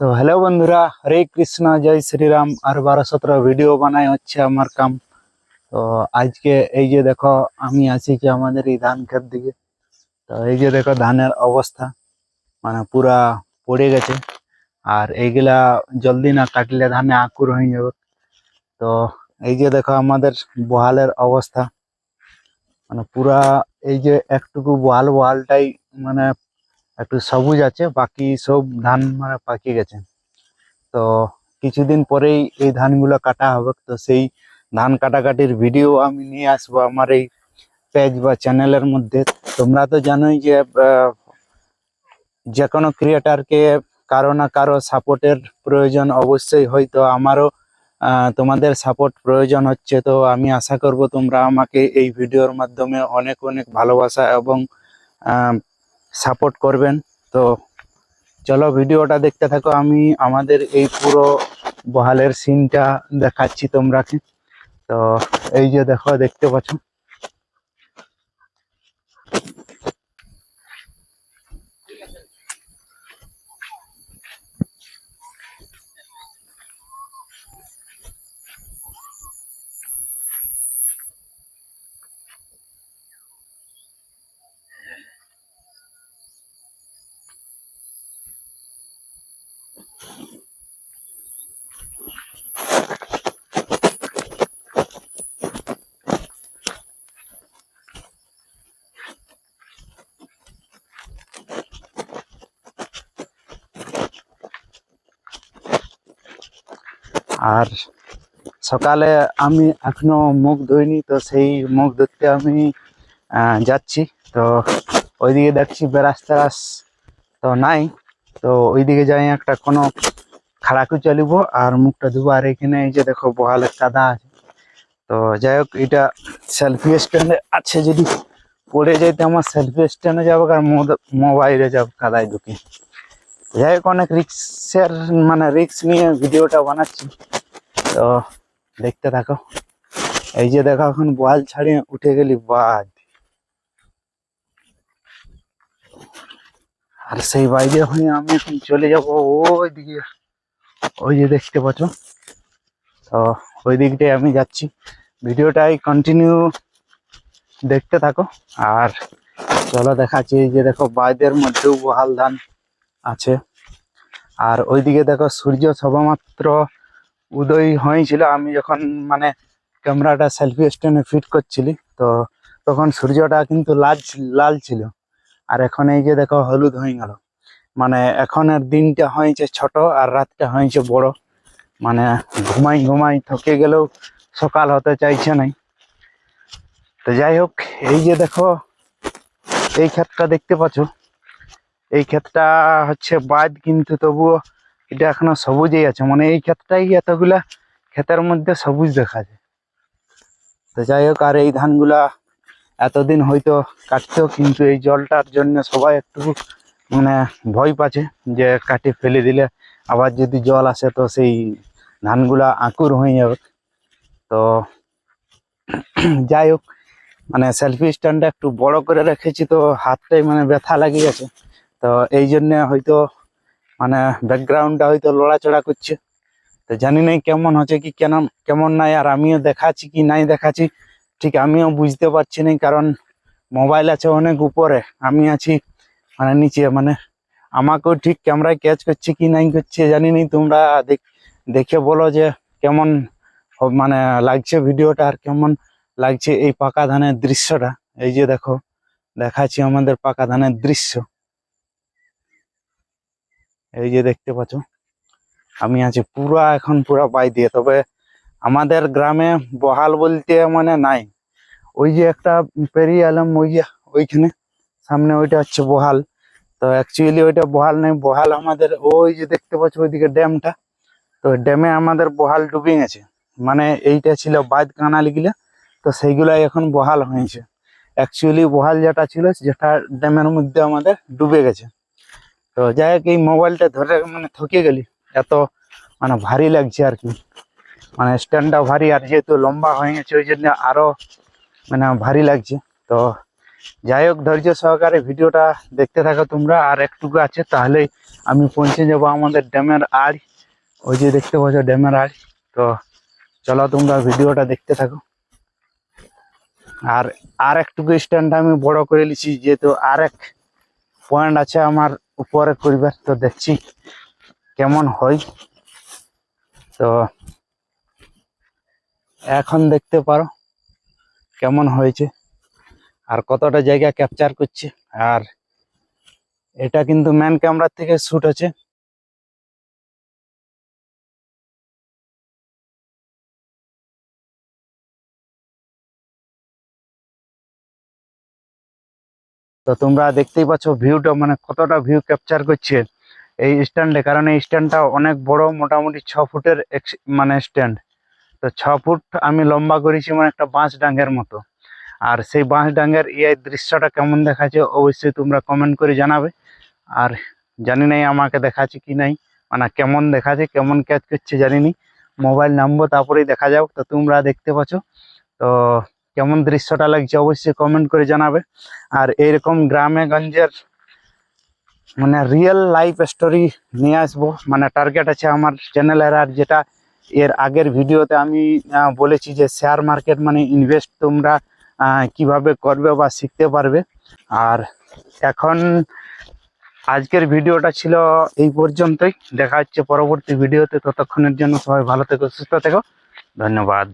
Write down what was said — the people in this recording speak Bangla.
তো হ্যালো বন্ধুরা, হরে কৃষ্ণ, জয় শ্রীরাম। আর বারো সতেরো ভিডিও বানাই হচ্ছে আমার কাম। তো আজকে এই যে দেখো, আমি আছি কি আমাদের এই ধান ক্ষেত দিকে। তো এই যে দেখো ধানের অবস্থা মানে পুরা পড়ে গেছে। আর এইগুলা জলদি না কাটলে ধানে আকুর হয়ে যাবে। তো এই যে দেখো আমাদের বহালের অবস্থা। মানে পুরা এই যে একটুকু বহাল, বহালটাই মানে একটু সবুজ আছে, বাকি সব ধান মানে পাকি গেছে। তো কিছুদিন পরেই এই ধানগুলো কাটা হবে, তো সেই ধান কাটাকাটির ভিডিও আমি নিয়ে আসব আমার এই পেজ বা চ্যানেলের মধ্যে। তোমরা তো জানোই যে যে কোনো ক্রিয়েটারকে কারও না কারও সাপোর্টের প্রয়োজন অবশ্যই হয়তো আমারও তোমাদের সাপোর্ট প্রয়োজন হচ্ছে। তো আমি আশা করব তোমরা আমাকে এই ভিডিওর মাধ্যমে অনেক অনেক ভালোবাসা এবং সাপোর্ট করবেন। তো চলো ভিডিওটা দেখতে থাকো। আমি আমাদের এই পুরো বহালের সিনটা দেখাচ্ছি তোমরাকে। তো এই যে দেখো, দেখতে পাচ্ছ? আর সকালে আমি এখনও মুখ ধুইনি, তো সেই মুখ ধুতে আমি যাচ্ছি। তো ওইদিকে দেখছি বেরাস তেরাস তো নাই, তো ওইদিকে যাই একটা কোনো খাড়াকু চলিব আর মুখটা ধুবো। আর এখানে এই যে দেখো বহালের কাদা আছে। তো যাই হোক, এটা সেলফি স্ট্যান্ডে আছে যদি পড়ে যাইতে আমার সেলফি স্ট্যান্ডে যাব আর মোবাইলে যাব কাদায় ঢুকে। যাই হোক, অনেক রিক্সের মানে রিক্স নিয়ে ভিডিওটা বানাচ্ছি। তো দেখতে থাকো। এই যে দেখো, এখন বল ছাড়িয়ে উঠে গেলি, বাদ। আর সেই বাইরে হয়ে আমি এখন চলে যাব, ওই দিকে। ওই যে দেখতে পাচ্ছ। তো ওই দিকটাই আমি যাচ্ছি। ভিডিওটাই কন্টিনিউ দেখতে থাকো। আর চলো দেখাচ্ছি, এই যে দেখো বাইদের মধ্যেও বহাল ধান আছে। আর ওইদিকে দেখো, সূর্য সবেমাত্র উদয় হয়েছিল। আমি যখন মানে ক্যামেরাটা সেলফি স্ট্যান্ডে ফিট করছিলি, তো তখন সূর্যটা কিন্তু লাল লাল ছিল। আর এখন এই যে দেখো, হলুদ হয়ে গেল। মানে এখনের দিনটা হয়েছে ছোট আর রাতটা হয়েছে বড়। মানে ঘুমাই ঘুমাই থকে গেলেও সকাল হতে চাইছে নাই। তো যাই হোক, এই যে দেখো, এই ক্ষেতটা দেখতে পাচ্ছ। এই ক্ষেতটা হচ্ছে বাদ কিন্তু তবুও এটা এখনও সবুজই আছে। মানে এই ক্ষেতটাই এতগুলা ক্ষেতের মধ্যে সবুজ দেখা যায়। তো যাই হোক, আর এই ধানগুলা এতদিন হয়তো কাটতো, কিন্তু এই জলটার জন্য সবাই একটু মানে ভয় পাচ্ছে যে কাটে ফেলে দিলে আবার যদি জল আসে তো সেই ধানগুলা আঁকুর হয়ে যাবে। তো যাই হোক মানে সেলফি স্ট্যান্ডটা একটু বড় করে রেখেছি তো হাতটাই মানে ব্যথা লাগিয়ে গেছে। তো এই জন্য হয়তো মানে ব্যাকগ্রাউন্ডটা হয়তো লড়াচড়া করছে। তো জানি নাই কেমন হচ্ছে কি কেন কেমন নাই, আর আমিও দেখাচ্ছি কি নাই দেখাচ্ছি। ঠিক আমিও বুঝতে পারছি না কারণ মোবাইল আছে অনেক উপরে, আমি আছি মানে নিচে মানে আমাকেও ঠিক ক্যামেরায় ক্যাচ করছে কি নাই করছে জানি নি তোমরা দেখ- দেখে বলো যে কেমন মানে লাগছে ভিডিওটা আর কেমন লাগছে এই পাকা ধানের দৃশ্যটা। এই যে দেখো, দেখাচ্ছি আমাদের পাকা ধানের দৃশ্য। এই যে দেখতে পাচ্ছ, আমি আছি পুরা, এখন পুরা পাই দিয়ে। তবে আমাদের গ্রামে বহাল বলতে মানে নাই। ওই যে একটা পেরিয়ে এলাম ওই যে ওইখানে, সামনে ওইটা হচ্ছে বহাল। তো অ্যাকচুয়ালি ওইটা বহাল নেই, বহাল আমাদের ওই যে দেখতে পাচ্ছ, ওইদিকে ড্যামটা। তো ড্যামে আমাদের বহাল ডুবে গেছে। মানে এইটা ছিল বাদ কানালি গিলা, তো সেইগুলাই এখন বহাল হয়েছে। অ্যাকচুয়ালি বহাল যেটা ছিল যেটা ড্যামের মধ্যে আমাদের ডুবে গেছে। তো যাই হোক, এই মোবাইলটা ধরে মানে থকে গেলি। এত মানে ভারী লাগছে আর কি। মানে স্ট্যান্ডটা ভারী আর যেহেতু লম্বা হয়ে গেছে, ওই জন্য আরও মানে ভারী লাগছে। তো যাই হোক, ধৈর্য সহকারে ভিডিওটা দেখতে থাকো তোমরা। আর একটুকু আছে, তাহলেই আমি পৌঁছে যাব আমাদের ড্যামের আড়। ওই যে দেখতে পাচ্ছ ড্যামের আড়। তো চলো তোমরা ভিডিওটা দেখতে থাকো। আর আর একটুকু স্ট্যান্ডটা আমি বড় করে নিছি যেহেতু আর এক পয়েন্ট আছে আমার উপরে করিবার তো দেখছি। কেমন হয়? তো এখন দেখতে পারো কেমন হয়েছে আর কতটা জায়গা ক্যাপচার করছে। আর এটা কিন্তু ম্যান ক্যামেরার থেকে শ্যুট আছে। তো তোমরা দেখতেই পাচ্ছ ভিউটা মানে কতটা ভিউ ক্যাপচার করছে এই স্ট্যান্ডে কারণ এই স্ট্যান্ডটা অনেক বড়, মোটামুটি ছ ফুটের মানে স্ট্যান্ড তো ছ ফুট আমি লম্বা করেছি মানে একটা বাঁশ ডাঙ্গের মতো। আর সেই বাঁশ ডাঙ্গের এই দৃশ্যটা কেমন দেখাচ্ছে অবশ্যই তোমরা কমেন্ট করে জানাবে। আর জানি নাই আমাকে দেখাচ্ছে কি নাই মানে কেমন দেখাচ্ছে, কেমন ক্যাচ করছে জানি নি মোবাইল নামবো, তারপরেই দেখা যাও তো তোমরা দেখতে পাচ্ছ। তো কেমন দৃশ্যটা লাগছে অবশ্যই কমেন্ট করে জানাবে। আর এইরকম গ্রামে গঞ্জের মানে রিয়েল লাইফ স্টোরি নিয়ে আসব। মানে টার্গেট আছে আমার চ্যানেলের আর যেটা এর আগের ভিডিওতে আমি বলেছি যে শেয়ার মার্কেট মানে ইনভেস্ট তোমরা কীভাবে করবে বা শিখতে পারবে। আর এখন আজকের ভিডিওটা ছিল এই পর্যন্তই। দেখা হচ্ছে পরবর্তী ভিডিওতে। ততক্ষণের জন্য সবাই ভালো থেকো, সুস্থ থেকো। ধন্যবাদ।